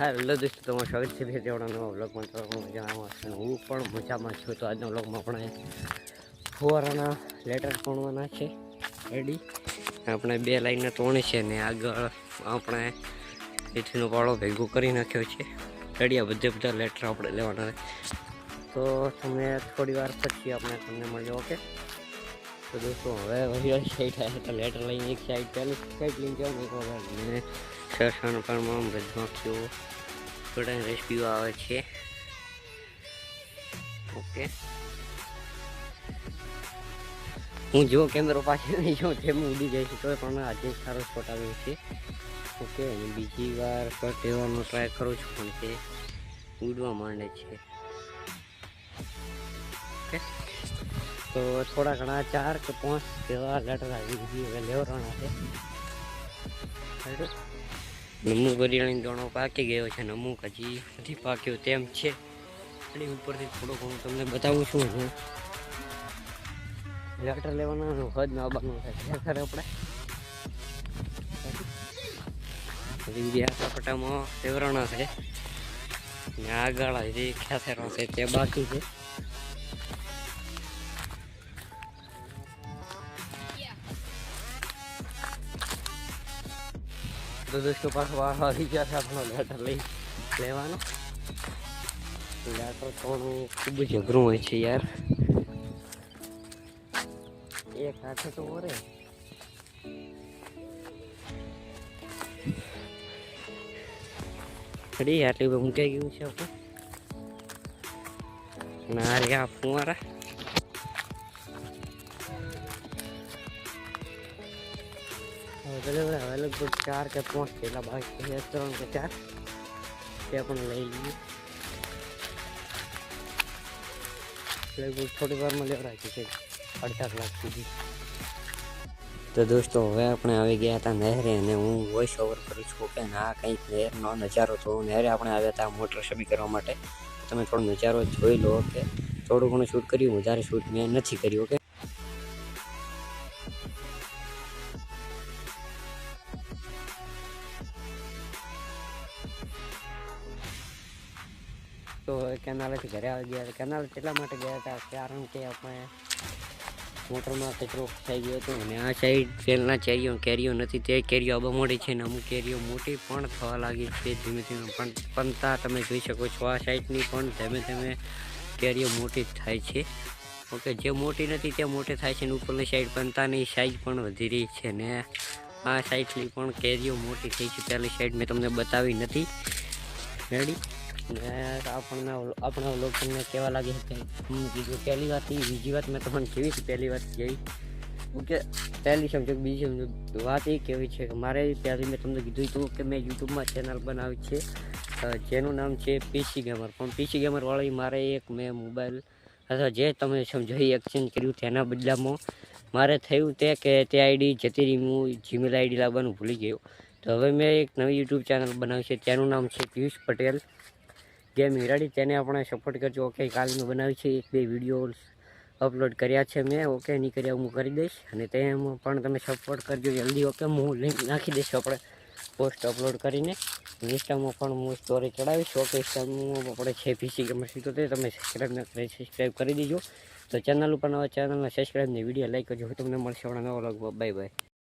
Hello દોસ્તો તમારું સ્વાગત છે ફેર તેવડા નવા બ્લોગમાં તો મજામાં છું. હું પણ મજામાં છું. તો આજના બ્લોગમાં આપણે ફુવારાના લેટર ભણવાના છે. રેડી આપણે બે લાઈનના ત્રણ છે ને આગળ આપણે એથીનો પાળો ભેગો કરી નાખ્યો છે. રેડી બધે બધા લેટર આપણે લેવાના તો તમે થોડી વાર પછી આપણે તમને મળ્યો ઓકે? તો દોસ્તો, હવે વરિયલ સાઈડ આવે તો લેટર લઈને એક સાઈડ પહેલી સાઈડ લઈને જાઓ ને એક ને સરસણ પણ મધમાખીઓ થોડા રેસ્ક્યુ આવે છે. ઓકે. હું જો કેમેરો પાસે નહીં જાઉં જેમ ઉડી જાય છે તો પણ આજે સારો સ્પોટ આવ્યો છે. ઓકે, અને બીજી વાર કટ લેવાનો ટ્રાય કરું છું, પણ તે ઉડવા માંડે છે. ઓકે. તો થોડા ઘણા ચાર કે પાંચ જેવા લેટર આવી ગઈ હવે લેવરાણા છે. નમુ બરિયાણી દોણો પાકી ગયો છે ને અમુક હજી નથી પાક્યો, તેમ છે. અને ઉપરથી થોડું ઘણું તમને બતાવું છું હું. લેટર લેવાના હદ ના બનવું થાય ખરે આપણે. હજી બે કપટામાં લેવરાણા છે. ને આગળ હજી ખેતરો છે તે બાકી છે. તો દોસ્તો, પાછો આવી ગયા છે આપણો લેટર લઈ લેવાનો. લેટર થોડું ખૂબ જ અઘરું હોય છે યાર. એક હાથે તો ઓરે. ખડી, આટલી મૂકાઈ ગયું છે. આપણે ના રે, આ ફુવારા. લગભગ ચાર કે પાંચ થયેલા બાકી છે. ત્રણ કે ચાર. તે પણ લઈ લઈએ. લગભગ થોડી વારમાં લેવડાવી છે અડધા કલાક સુધી. તો દોસ્તો, હવે આપણે આવી ગયા હતા નહેરે અને હું વોઇસ ઓવર કરું છું કે ના, કંઈક નહેરનો નજારો તો નહેરે આપણે આવ્યા હતા મોટર સબી કરવા માટે. તમે થોડો નજારો જોઈ લો કે થોડું ઘણું શૂટ કર્યું, વધારે શૂટ મેં નથી કર્યું ઓકે તો કેનાલેથી ઘરે આવી ગયા કેનાલ એટલા માટે ગયા હતા કારણ કે આપણે મોટરમાં કચરો થઈ ગયો હતો અને આ સાઈડ પહેલાં ચેરીઓ કેરીઓ નથી. તે કેરીઓ આબા મોડી છે ને અમુક કેરીઓ મોટી પણ થવા લાગી છે ધીમે ધીમે. પણ પનતા તમે જોઈ શકો છો આ સાઈડની પણ ધીમે ધીમે કેરીઓ મોટી થાય છે. ઓકે, જે મોટી નથી તે મોટી થાય છે ને ઉપરની સાઈડ પંતાની સાઈઝ પણ વધી રહી છે ને આ સાઈડથી પણ કેરીઓ મોટી થઈ છે. પહેલી સાઈડ મેં તમને બતાવી નથી. રેડી ને આપણને આપણા લોકોને તમને કહેવા લાગે છે હું કીધું પહેલી વાત એ બીજી વાત મેં તમને કેવી છે પહેલી વાત કેવી ઓકે પહેલી સમજો બીજી સમજો વાત એ કેવી છે કે મારે ત્યારે મેં તમને કીધું હતું કે મેં યુટ્યુબમાં ચેનલ બનાવી છે જેનું નામ છે પીસી ગેમર પણ પીસી ગેમરવાળી મારે એક મેં મોબાઈલ અથવા જે તમે સમજો એક્સચેન્જ કર્યું તેના બદલામાં મારે થયું તે કે તે આઈડી જતી રહી, હું જીમેલ આઈડી લાવવાનું ભૂલી ગયો. તો હવે મેં એક નવી યુટ્યુબ ચેનલ બનાવી છે, તેનું નામ છે પિયુષ પટેલ. ગેમિંગ હિરાડી તેને આપણે સપોર્ટ કરજો. ઓકે કાલે મેં બનાવી છે એક, બે વીડિયો અપલોડ કર્યા છે મેં. ઓકે નહીં કર્યા હું કરી દઈશ. અને તેમાં પણ તમે સપોર્ટ કરજો જલ્દી. ઓકે હું લિંક નાખી દઈશ આપણે પોસ્ટ અપલોડ કરીને. ઇન્સ્ટામાં પણ હું સ્ટોરી ચડાવીશ. ઓકે ઇન્સ્ટામાં આપણે છે પીસી ગમે તો તે તમે સબસ્ક્રાઈબ ન કરી સબસ્ક્રાઈબ કરી દીજો. તો ચેનલ ઉપર નવા ચેનલને સબસ્ક્રાઈબને વીડિયો લાઈક કરજો. હું તમને મળશે આપણા નવો લગભગ બાય બાય